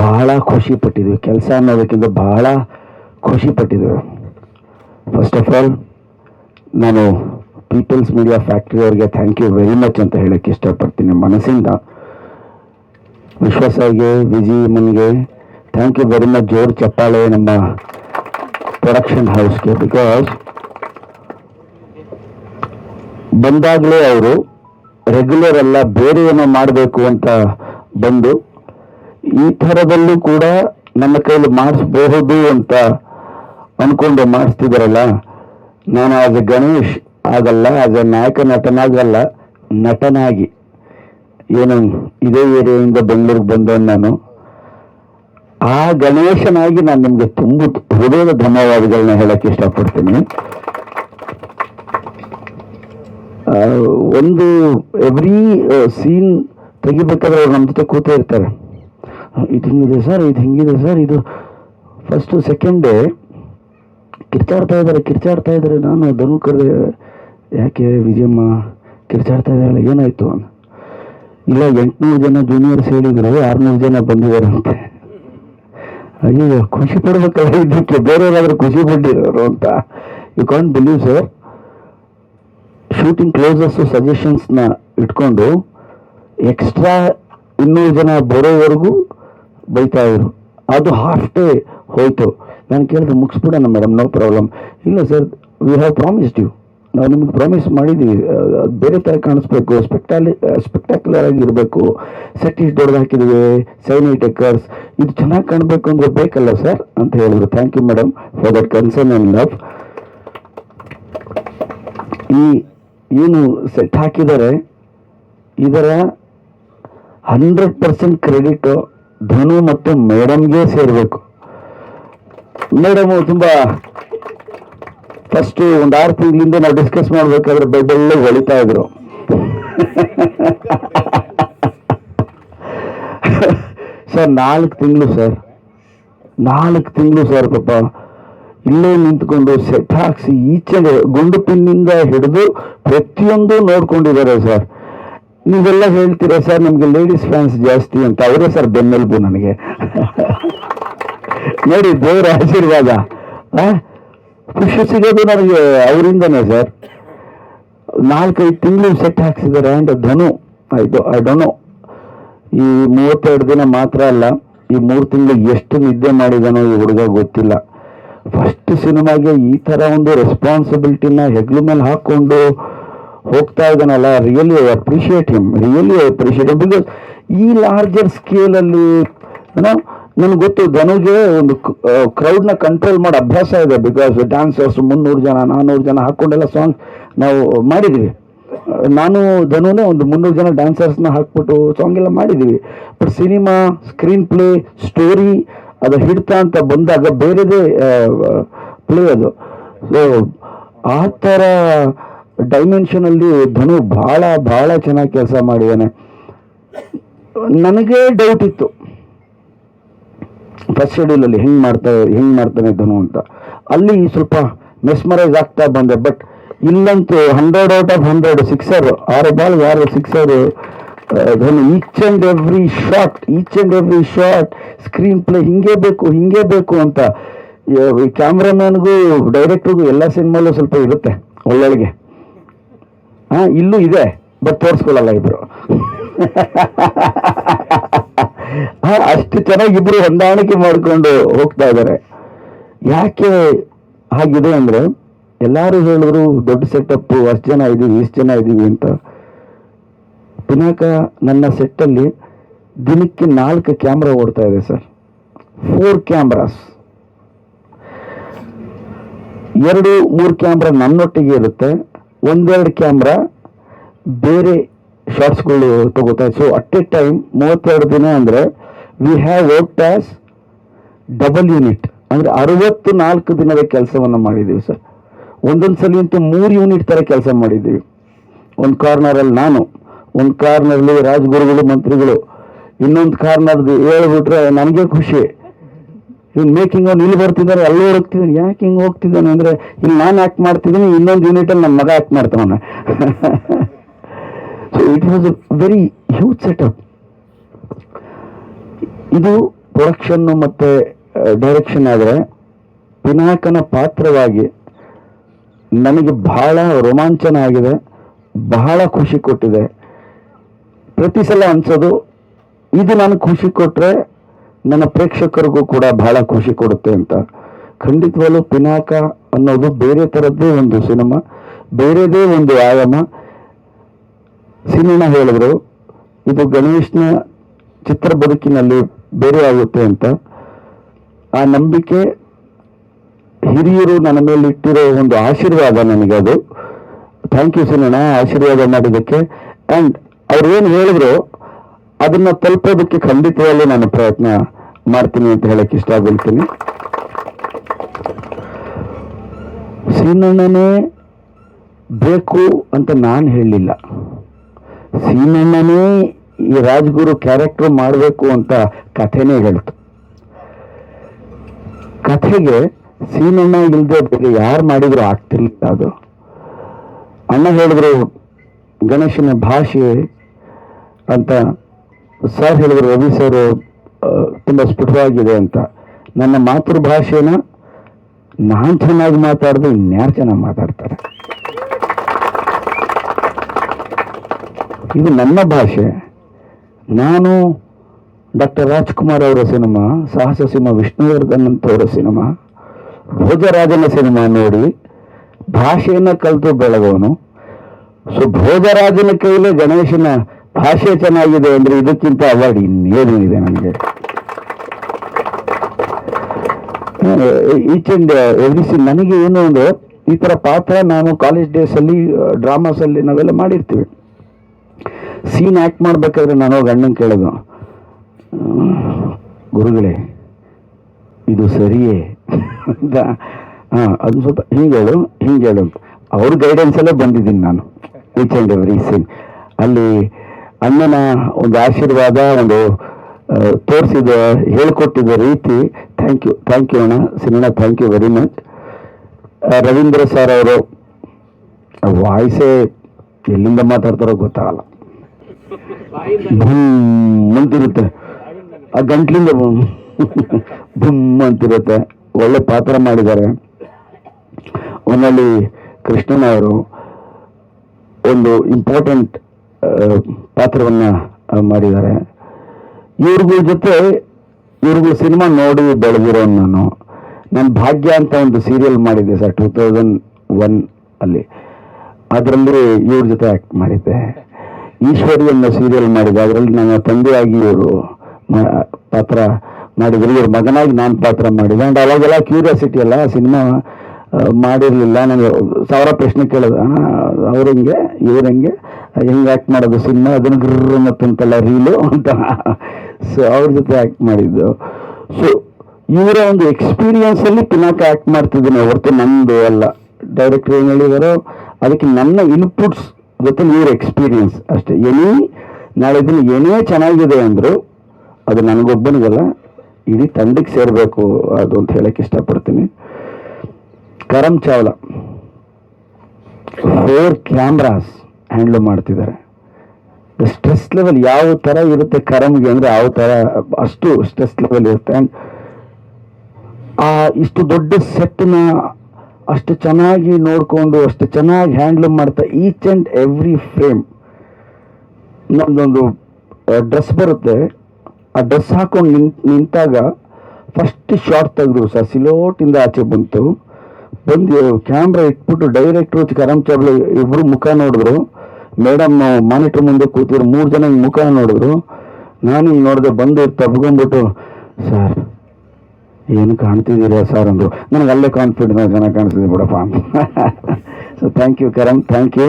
ಬಹಳ ಖುಷಿ ಪಟ್ಟಿದ್ವಿ. ಕೆಲಸ ಅನ್ನೋದಕ್ಕಿಂತ ಬಹಳ ಖುಷಿ ಪಟ್ಟಿದ್ವಿ. ಫಸ್ಟ್ ಆಫ್ ಆಲ್ ನಾನು ಪೀಪಲ್ಸ್ ಮೀಡಿಯಾ ಫ್ಯಾಕ್ಟ್ರಿ ಅವರಿಗೆ ಥ್ಯಾಂಕ್ ಯು ವೆರಿ ಮಚ್ ಅಂತ ಹೇಳಕ್ಕೆ ಇಷ್ಟಪಡ್ತೀನಿ ಮನಸ್ಸಿಂದ. ವಿಶ್ವಾಸಗೆ ವಿಜಿ ಮನ್ಗೆ ಥ್ಯಾಂಕ್ ಯು ವೆರಿ ಮಚ್ ಜೋರ್ ಚಪ್ಪಾಳೆ ನಮ್ಮ ಪ್ರೊಡಕ್ಷನ್ ಹೌಸ್ಗೆ ಬಿಕಾಸ್ ಬಂದಾಗಲೇ ಅವರು ರೆಗ್ಯುಲರ್ ಅಲ್ಲ ಬೇರೆ ಏನೋ ಮಾಡಬೇಕು ಅಂತ ಬಂದು ಈ ಥರದಲ್ಲೂ ಕೂಡ ನನ್ನ ಕೈಲಿ ಮಾಡಿಸ್ಬಹುದು ಅಂತ ಅನ್ಕೊಂಡು ಮಾಡಿಸ್ತಿದಾರಲ್ಲ, ನಾನು ಆಸ್ ಎ ಗಣೇಶ್ ಆಗಲ್ಲ ಆಸ್ ಎ ನಾಯಕ ನಟನಾಗಲ್ಲ, ನಟನಾಗಿ. ಏನು ಇದೇ ಏರಿಯಾಯಿಂದ ಬೆಂಗಳೂರಿಗೆ ಬಂದೆ ನಾನು. ಆ ಗಣೇಶನಾಗಿ ನಾನು ನಿಮಗೆ ತುಂಬ ಹೃದಯದ ಧನ್ಯವಾದಗಳನ್ನ ಹೇಳಕ್ಕೆ ಇಷ್ಟಪಡ್ತೀನಿ. ಒಂದು ಎವ್ರಿ ಸೀನ್ ತೆಗಿಬೇಕಾದ್ರೆ ಅವ್ರು ನಮ್ಮ ಜೊತೆ ಕೂತೇ ಇರ್ತಾರೆ. ಇದು ಹಿಂಗಿದೆ ಸರ್, ಇದು ಹಿಂಗಿದೆ ಸರ್, ಇದು ಫಸ್ಟು ಸೆಕೆಂಡ್ ಡೇ ಕಿರ್ಚಾಡ್ತಾ ಇದ್ದಾರೆ ಕಿರ್ಚಾಡ್ತಾ ಇದ್ದಾರೆ. ನಾನು ಧನು ಕರೆದೆ ಯಾಕೆ ವಿಜಯಮ್ಮ ಕಿರ್ಚಾಡ್ತಾ ಇದ್ದಾರಲ್ಲ, ಏನಾಯಿತು ಅಂತ. ಇಲ್ಲ, ಎಂಟುನೂರು ಜನ ಜೂನಿಯರ್ಸ್ ಹೇಳಿದ್ರು, ಆರುನೂರು ಜನ ಬಂದಿದ್ದಾರಂತೆ ಅಯ್ಯೋ ಖುಷಿ ಪಡ್ಬೇಕಾದ್ರೆ ಇದಕ್ಕೆ ಬೇರೆಯವರಾದ್ರೂ ಖುಷಿ ಪಟ್ಟಿರೋರು ಅಂತ. You can believe sir shooting closes ಸಜೆಷನ್ಸ್ನ ಇಟ್ಕೊಂಡು ಎಕ್ಸ್ಟ್ರಾ ಇನ್ನೂರು ಜನ ಬರೋವರೆಗೂ ಬೈತಾ ಇದ್ರು. ಅದು ಹಾಫ್ ಡೇ ಹೋಯ್ತು. ನಾನು ಕೇಳಿದ್ರೆ ಮುಗಿಸ್ಬಿಡೋಣ ಮೇಡಮ್ ನೋ ಪ್ರಾಬ್ಲಮ್ ಇಲ್ಲ sir we have promised you ನಾವು ನಿಮಗೆ ಪ್ರಾಮಿಸ್ ಮಾಡಿದ್ದೀವಿ ಬೇರೆ ಥರ ಕಾಣಿಸ್ಬೇಕು. ಸ್ಪೆಕ್ಟಾಲಿ ಸ್ಪೆಕ್ಟಾಕ್ಯುಲರ್ ಆಗಿ ಇರಬೇಕು. ಸೆಟ್ ಇಷ್ಟು ದೊಡ್ಡದು ಹಾಕಿದ್ದೀವಿ ಸೈನ್ ಇದು ಚೆನ್ನಾಗಿ ಕಾಣಬೇಕು ಅಂದ್ರೆ ಬೇಕಲ್ಲ ಸರ್ ಅಂತ ಹೇಳಿದ್ರು. Thank you madam for that concern and love ಈ, ಏನು ಸೆಟ್ ಹಾಕಿದ್ದಾರೆ, ಇದರ ಹಂಡ್ರೆಡ್ ಪರ್ಸೆಂಟ್ ಕ್ರೆಡಿಟ್ ಧನು ಮತ್ತು ಮೇಡಮ್ಗೆ ಸೇರಬೇಕು. ಮೇಡಮು ತುಂಬ ಫಸ್ಟ್ ಒಂದು ಆರು ತಿಂಗಳಿಂದ ನಾವು ಡಿಸ್ಕಸ್ ಮಾಡ್ಬೇಕಾದ್ರೆ ಬೆಡ್ಡಲ್ಲೇ ಹೊಳಿತಾ ಇದ್ರು. ಸರ್, ನಾಲ್ಕು ತಿಂಗಳು ಸರ್. ನಾಲ್ಕು ತಿಂಗಳು ಸರ್ ಪಾಪ. ಇಲ್ಲೇ ನಿಂತ್ಕೊಂಡು ಸೆಟ್ ಹಾಕ್ಸಿ ಈಚೆ ಗುಂಡು ಪಿನ್ನಿಂದ ಹಿಡಿದು ಪ್ರತಿಯೊಂದು ನೋಡ್ಕೊಂಡಿದ್ದಾರೆ ಸರ್. ನೀವೆಲ್ಲ ಹೇಳ್ತೀರಾ ಸರ್, ನಮಗೆ ಲೇಡೀಸ್ ಫ್ಯಾನ್ಸ್ ಜಾಸ್ತಿ ಅಂತ. ಅವರೇ ಸರ್ ಬೆನ್ನೆಲುಬು ನನಗೆ. ನೋಡಿ, ದೇವರ ಆಶೀರ್ವಾದ? ಖುಷಿ ಸಿಗೋದು ನನಗೆ ಅವರಿಂದನೇ ಸರ್. ನಾಲ್ಕೈದು ತಿಂಗಳು ಸೆಟ್ ಹಾಕ್ಸಿದ್ದಾರೆ ಅಂಡ್ ಧನು. ಇದು ಐ ಡೋಂಟ್ ನೋ ಈ ಮೂವತ್ತೆರಡು ದಿನ ಮಾತ್ರ ಅಲ್ಲ, ಈ ಮೂರು ತಿಂಗಳು ಎಷ್ಟು ನಿದ್ದೆ ಮಾಡಿದಾನೋ ಈ ಹುಡುಗ ಗೊತ್ತಿಲ್ಲ. ಫಸ್ಟ್ ಸಿನಿಮಾಗೆ ಈ ಥರ ಒಂದು ರೆಸ್ಪಾನ್ಸಿಬಿಲಿಟಿನ ಹೆಗ್ಲು ಮೇಲೆ ಹಾಕ್ಕೊಂಡು ಹೋಗ್ತಾ ಇದ್ದಾನಲ್ಲ really appreciate him really appreciate him because ಈ ಲಾರ್ಜರ್ ಸ್ಕೇಲಲ್ಲಿ ನನಗೆ ಗೊತ್ತು ಧನುಗೆ ಒಂದು ಕ್ರೌಡ್ನ ಕಂಟ್ರೋಲ್ ಮಾಡೋ ಅಭ್ಯಾಸ ಇದೆ ಬಿಕಾಸ್ ಡ್ಯಾನ್ಸರ್ಸ್ ಮುನ್ನೂರು ಜನ ನಾನ್ನೂರು ಜನ ಹಾಕ್ಕೊಂಡೆಲ್ಲ ಸಾಂಗ್ ನಾವು ಮಾಡಿದ್ದೀವಿ ನಾನು ಧನುನೇ ಒಂದು ಮುನ್ನೂರು ಜನ ಡ್ಯಾನ್ಸರ್ಸ್ನ ಹಾಕ್ಬಿಟ್ಟು ಸಾಂಗ್ ಎಲ್ಲ ಮಾಡಿದ್ದೀವಿ but cinema screenplay story ಅದು ಹಿಡ್ತಾ ಅಂತ ಬಂದಾಗ ಬೇರೆದೇ ಪ್ಲೇ ಅದು. ಸೊ ಆ ಥರ ಡೈಮೆನ್ಷನಲ್ಲಿ ಧನು ಭಾಳ ಭಾಳ ಚೆನ್ನಾಗಿ ಕೆಲಸ ಮಾಡಿದ್ದಾನೆ ನನಗೆ ಡೌಟ್ ಇತ್ತು. ಫಸ್ಟ್ ಶೆಡ್ಯೂಲಲ್ಲಿ ಹೆಂಗೆ ಮಾಡ್ತಾ, ಹೆಂಗೆ ಮಾಡ್ತಾನೆ ಧನು ಅಂತ. ಅಲ್ಲಿ ಸ್ವಲ್ಪ ಮೆಸ್ಮರೈಸ್ ಆಗ್ತಾ ಬಂದೆ but ಇಲ್ಲಂತೂ hundred out of hundred sixer ಆರು ಬಾಲ್ ಯಾರು sixer Dhanu each and every shot each and every shot screenplay ಹಿಂಗೆ ಬೇಕು ಹಿಂಗೆ ಬೇಕು ಅಂತ. ಕ್ಯಾಮ್ರಾಮ್ಯಾನ್ಗೂ ಡೈರೆಕ್ಟ್ರಿಗೂ ಎಲ್ಲ ಸಿನಿಮಾಲು ಸ್ವಲ್ಪ ಇರುತ್ತೆ ಒಳ್ಳೊಳಗೆ. ಹಾಂ, ಇಲ್ಲೂ ಇದೆ ಬಟ್ ತೋರಿಸ್ಕೊಳ್ಳಲ್ಲ ಇಬ್ರು. ಅಷ್ಟು ಚೆನ್ನಾಗಿ ಇಬ್ರು ಹೊಂದಾಣಿಕೆ ಮಾಡಿಕೊಂಡು ಹೋಗ್ತಾ ಇದ್ದಾರೆ. ಯಾಕೆ ಹಾಗಿದೆ ಅಂದ್ರೆ, ಎಲ್ಲರೂ ಹೇಳಿದ್ರು ದೊಡ್ಡ ಸೆಟಪ್ ಅಷ್ಟು ಜನ ಇದೀವಿ, ಇಷ್ಟು ಜನ ಇದೀವಿ ಅಂತ. ಪಿನಾಕ ನನ್ನ ಸೆಟ್ಟಲ್ಲಿ ದಿನಕ್ಕೆ ನಾಲ್ಕು ಕ್ಯಾಮ್ರಾ ಓಡ್ತಾ ಇದೆ ಸರ್. ಫೋರ್ ಕ್ಯಾಮ್ರಾಸ್ ಎರಡು, ಮೂರು ಕ್ಯಾಮ್ರಾ ನನ್ನೊಟ್ಟಿಗೆ ಇರುತ್ತೆ, ಒಂದೆರಡು ಕ್ಯಾಮ್ರಾ ಬೇರೆ ಶಾರ್ಟ್ಸ್ಗಳು ತಗೋತಾ ಸೊ ಅಟ್ ಎ ಟೈಮ್ ಮೂವತ್ತೆರಡು ದಿನ ಅಂದರೆ we have worked as double unit ಅಂದರೆ ಅರವತ್ತು ನಾಲ್ಕು ದಿನದ ಕೆಲಸವನ್ನು ಮಾಡಿದ್ದೀವಿ ಸರ್ ಒಂದೊಂದು ಸಲ ಅಂತೂ ಮೂರು ಯೂನಿಟ್ ಥರ ಕೆಲಸ ಮಾಡಿದ್ದೀವಿ. ಒಂದು ಕಾರ್ನರಲ್ಲಿ ನಾನು, ಒಂದು ಕಾರ್ನರಲ್ಲಿ ರಾಜಗುರುಗಳು, ಮಂತ್ರಿಗಳು. ಇನ್ನೊಂದು ಕಾರ್ನರ್ದು ಹೇಳ್ಬಿಟ್ರೆ ನನಗೆ ಖುಷಿ. ಇವ್ನು ಮೇಕಿಂಗ್ ಅವ್ನು ಇಲ್ಲಿ ಬರ್ತಿದ್ದಾರೆ ಎಲ್ಲೋ ಹೋಗ್ತಿದ್ದಾನೆ ಯಾಕೆ ಹಿಂಗೆ ಹೋಗ್ತಿದ್ದಾನೆ ಅಂದರೆ, ಇಲ್ಲಿ ನಾನು ಆ್ಯಕ್ಟ್ ಮಾಡ್ತಿದ್ದೀನಿ ಇನ್ನೊಂದು ಯೂನಿಟಲ್ಲಿ ನನ್ನ ಮಗ ಆ್ಯಕ್ಟ್ ಮಾಡ್ತಾನೆ. So it was a very huge setup ಇದು ಪ್ರೊಡಕ್ಷನ್ನು ಮತ್ತು ಡೈರೆಕ್ಷನ್ ಆದರೆ ಪಿನಾಕನ ಪಾತ್ರವಾಗಿ ನನಗೆ ಬಹಳ ರೋಮಾಂಚನ ಆಗಿದೆ, ಬಹಳ ಖುಷಿ ಕೊಟ್ಟಿದೆ. ಪ್ರತಿ ಸಲ ಅನಿಸೋದು, ಇದು ನಾನು ಖುಷಿ ಕೊಟ್ಟರೆ ನನ್ನ ಪ್ರೇಕ್ಷಕರಿಗೂ ಕೂಡ ಬಹಳ ಖುಷಿ ಕೊಡುತ್ತೆ ಅಂತ. ಖಂಡಿತವಾಗ್ಲೂ ಪಿನಾಕ ಅನ್ನೋದು ಬೇರೆ ಥರದ್ದೇ ಒಂದು ಸಿನಿಮಾ, ಬೇರೆದೇ ಒಂದು ಆಯಾಮ. ಸಿನಿಮಾ ಹೇಳಿದ್ರು, ಇದು ಗಣೇಶನ ಚಿತ್ರ ಬದುಕಿನಲ್ಲಿ ಬೇರೆ ಆಗುತ್ತೆ ಅಂತ. ಆ ನಂಬಿಕೆ ಹಿರಿಯರು ನನ್ನ ಮೇಲೆ ಇಟ್ಟಿರೋ ಒಂದು ಆಶೀರ್ವಾದ ನನಗೆ ಅದು. ಥ್ಯಾಂಕ್ ಯು ಸಿನಣ್ಣ ಆಶೀರ್ವಾದ ಮಾಡಿದ್ದಕ್ಕೆ. ಆ್ಯಂಡ್ ಅವ್ರು ಏನು ಹೇಳಿದ್ರು, ಅದನ್ನ ತಲುಪೋದಕ್ಕೆ ಖಂಡಿತವಾಗ್ಲೂ ನಾನು ಪ್ರಯತ್ನ ಮಾಡ್ತೀನಿ ಅಂತ ಹೇಳಕ್ಕೆ ಇಷ್ಟಪಡ್ತೀನಿ ಸಿನಣ್ಣನೇ ಬೇಕು ಅಂತ ನಾನು ಹೇಳಲಿಲ್ಲ ಸೀನಣ್ಣನೇ ಈ ರಾಜ್ಗುರು ಕ್ಯಾರೆಕ್ಟರ್ ಮಾಡಬೇಕು ಅಂತ ಕಥೆನೇ ಹೇಳ್ತು. ಕಥೆಗೆ ಸೀಮಣ್ಣ ಇಲ್ಲದೆ ಬೇರೆ ಯಾರು ಮಾಡಿದ್ರು ಆಗ್ತಿರ್ಲಿಲ್ಲ ಅದು. ಅಣ್ಣ ಹೇಳಿದ್ರು, ಗಣೇಶನ ಭಾಷೆ ಅಂತ ಸರ್ ಹೇಳಿದ್ರು, ರವಿ ಸರ್ ತುಂಬ ಸ್ಫುಟವಾಗಿದೆ ಅಂತ. ನನ್ನ ಮಾತೃಭಾಷೆನ ನಾನು ಚೆನ್ನಾಗಿ ಮಾತಾಡಿದ್ರೆ ಇನ್ಯಾರು ಚೆನ್ನಾಗಿ ಮಾತಾಡ್ತಾರೆ? ಇದು ನನ್ನ ಭಾಷೆ. ನಾನು ಡಾಕ್ಟರ್ ರಾಜ್ಕುಮಾರ್ ಅವರ ಸಿನಿಮಾ, ಸಾಹಸ ಸಿನಿಮಾ ವಿಷ್ಣುವರ್ಧನ್ ಅಂತವರ ಸಿನಿಮಾ, ಭೋಜರಾಜನ ಸಿನಿಮಾ ನೋಡಿ ಭಾಷೆಯನ್ನು ಕಲಿತು ಬೆಳೆದವನು ಸೊ ಭೋಜರಾಜನ ಕೈಲೇ ಗಣೇಶನ ಭಾಷೆ ಚೆನ್ನಾಗಿದೆ ಅಂದರೆ ಇದಕ್ಕಿಂತ ಅವಾರ್ಡ್ ಇನ್ನೇನು ಇದೆ ನನಗೆ ಈಚ್ ಸೀನ್ ನನಗೆ ಏನು ಅಂದರೆ ಈ ಥರ ಪಾತ್ರ ನಾನು ಕಾಲೇಜ್ ಡೇಸಲ್ಲಿ ಡ್ರಾಮಾಸಲ್ಲಿ ನಾವೆಲ್ಲ ಮಾಡಿರ್ತೀವಿ. ಸೀನ್ ಆ್ಯಕ್ಟ್ ಮಾಡಬೇಕಾದ್ರೆ ನಾನು ಅಣ್ಣಂಗೆ ಕೇಳೋದು. ಗುರುಗಳೇ, ಇದು ಸರಿಯೇ? ಅಂತ. ಹಾಂ ಅದು ಸ್ವಲ್ಪ ಹಿಂಗೆ ಹೇಳು ಹಿಂಗೆ ಹೇಳು ಅಂತ. ಅವ್ರ ಗೈಡೆನ್ಸಲ್ಲೇ ಬಂದಿದ್ದೀನಿ ನಾನು ಈಚ್ ಆ್ಯಂಡ್ ಎವ್ರಿ ಸೀನ್ ಅಲ್ಲಿ ಅಣ್ಣನ ಒಂದು ಆಶೀರ್ವಾದ, ಒಂದು ತೋರಿಸಿದ, ಹೇಳ್ಕೊಟ್ಟಿದ್ದ ರೀತಿ ಥ್ಯಾಂಕ್ ಯು ಥ್ಯಾಂಕ್ ಯು ಅಣ್ಣ, cinema thank you very much Ravindra sir ಅವರು ವಾಯ್ಸೇ ಎಲ್ಲಿಂದ ಮಾತಾಡ್ತಾರೋ ಗೊತ್ತಾಗಲ್ಲ. ಭೂಮ್ ಅಂತಿರುತ್ತೆ ಆ ಗಂಟ್ಲಿಂದ ಭೂಮ್ ಅಂತಿರುತ್ತೆ ಒಳ್ಳೆ ಪಾತ್ರ ಮಾಡಿದ್ದಾರೆ. ಅವನಲ್ಲಿ ಕೃಷ್ಣನ್ ಅವರು ಒಂದು ಇಂಪಾರ್ಟೆಂಟ್ ಪಾತ್ರವನ್ನ ಮಾಡಿದ್ದಾರೆ. ಇವ್ರಿಗೂ ಜೊತೆ ಇವ್ರಿಗೂ ಸಿನಿಮಾ ನೋಡಿ ಬೆಳೆದಿರೋ ನಾನು. ನಾನು ಭಾಗ್ಯ ಅಂತ ಒಂದು ಸೀರಿಯಲ್ ಮಾಡಿದ್ದೆ ಸರ್ ಟೂ ತೌಸಂಡ್ ಒನ್ ಅಲ್ಲಿ. ಅದರಲ್ಲಿ ಇವ್ರ ಜೊತೆ ಆ್ಯಕ್ಟ್ ಮಾಡಿದ್ದೆ. ಈಶ್ವರಿ ಅನ್ನೋ ಸೀರಿಯಲ್ ಮಾಡಿದ ಅದರಲ್ಲಿ ನನ್ನ ತಂದೆಯಾಗಿ ಇವರು ಪಾತ್ರ ಮಾಡಿದ್ರು. ಇವ್ರ ಮಗನಾಗಿ ನಾನು ಪಾತ್ರ ಮಾಡಿದೆ ಆ್ಯಂಡ್ ಅವಾಗೆಲ್ಲ ಕ್ಯೂರಿಯಾಸಿಟಿ ಅಲ್ಲ ಸಿನಿಮಾ ಮಾಡಿರಲಿಲ್ಲ. ನನಗೆ ಸಾವಿರ ಪ್ರಶ್ನೆ ಕೇಳೋದು. ಅಣ್ಣ ಅವ್ರು ಹೆಂಗೆ? ಇವ್ರು ಹೆಂಗೆ? ಹೆಂಗೆ ಆ್ಯಕ್ಟ್ ಮಾಡೋದು ಸಿನಿಮಾ ಅದನ್ನು ಗ್ರರ್ ಮತ್ತಂತಲ್ಲ ರೀಲು ಅಂತ. ಸೊ ಅವ್ರ ಜೊತೆ ಆ್ಯಕ್ಟ್ ಮಾಡಿದ್ದು. ಸೊ ಇವರ ಒಂದು ಎಕ್ಸ್ಪೀರಿಯನ್ಸಲ್ಲಿ ಪಿನಾಕ ಆ್ಯಕ್ಟ್ ಮಾಡ್ತಿದ್ದೀನಿ ಹೊರತು ನಂದು ಅಲ್ಲ. ಡೈರೆಕ್ಟರ್ ಏನು ಹೇಳಿದಾರೋ, ಅದಕ್ಕೆ ನನ್ನ ಇನ್ಪುಟ್ಸ್ ಜೊತೆ ಯುವರ್ ಎಕ್ಸ್ಪೀರಿಯನ್ಸ್ ಅಷ್ಟೇ. ಎನಿ, ನಾಳೆ ದಿನ ಏನೇ ಚೆನ್ನಾಗಿದೆ ಅಂದರು ಅದು ನನಗೊಬ್ಬನಿಗಲ್ಲ, ಇಡೀ ತಂಡಕ್ಕೆ ಸೇರಬೇಕು ಅದು ಅಂತ ಹೇಳಕ್ಕೆ ಇಷ್ಟಪಡ್ತೀನಿ. Karam Chawla four cameras handle ಮಾಡ್ತಿದ್ದಾರೆ. ಸ್ಟ್ರೆಸ್ ಲೆವೆಲ್ ಯಾವ ಥರ ಇರುತ್ತೆ ಕರಮ್ಗೆ ಅಂದರೆ ಯಾವ ಥರ ಅಷ್ಟು ಸ್ಟ್ರೆಸ್ ಲೆವೆಲ್ ಇರುತ್ತೆ. ಆ್ಯಂಡ್ ಆ, ಇಷ್ಟು ದೊಡ್ಡ ಸೆಟ್ನ ಅಷ್ಟು ಚೆನ್ನಾಗಿ ನೋಡಿಕೊಂಡು, ಅಷ್ಟು ಚೆನ್ನಾಗಿ ಹ್ಯಾಂಡ್ಲ್ ಮಾಡ್ತಾ ಈಚ್ ಆ್ಯಂಡ್ ಎವ್ರಿ ಫ್ರೇಮ್ ನಮ್ಮದೊಂದು ಡ್ರೆಸ್ ಬರುತ್ತೆ. ಆ ಡ್ರೆಸ್ ಹಾಕೊಂಡು ನಿಂತ ನಿಂತಾಗ ಫಸ್ಟ್ ಶಾರ್ಟ್ ತೆಗೆದ್ರು ಸರ್ ಸಿಲೋಟಿಂದ ಆಚೆ ಬಂತು. ಬಂದು ಕ್ಯಾಮ್ರಾ ಇಟ್ಬಿಟ್ಟು ಡೈರೆಕ್ಟ್ರು ಕರಮ್ ಚಾವ್ಲ ಇಬ್ಬರು ಮುಖ ನೋಡಿದ್ರು. ಮೇಡಮ್ ಮಾನಿಟರ್ ಮುಂದೆ ಕೂತಿದ್ರು, ಮೂರು ಜನ ಮುಖ ನೋಡಿದ್ರು. ನಾನು ಹಿಂಗೆ ನೋಡಿದೆ ಬಂದು ತಬ್ಕೊಂಡ್ಬಿಟ್ಟು, ಸರ್ ಏನು ಕಾಣ್ತಿದ್ದೀರಾ ಸರ್ ಅಂದರು. ನನಗೆ ಅಲ್ಲೇ ಕಾನ್ಫಿಡೆನ್ಸ್ ಚೆನ್ನಾಗಿ ಕಾಣಿಸ್ತಿದೆ ಬಿಡಪ್ಪ so thank you Karam thank you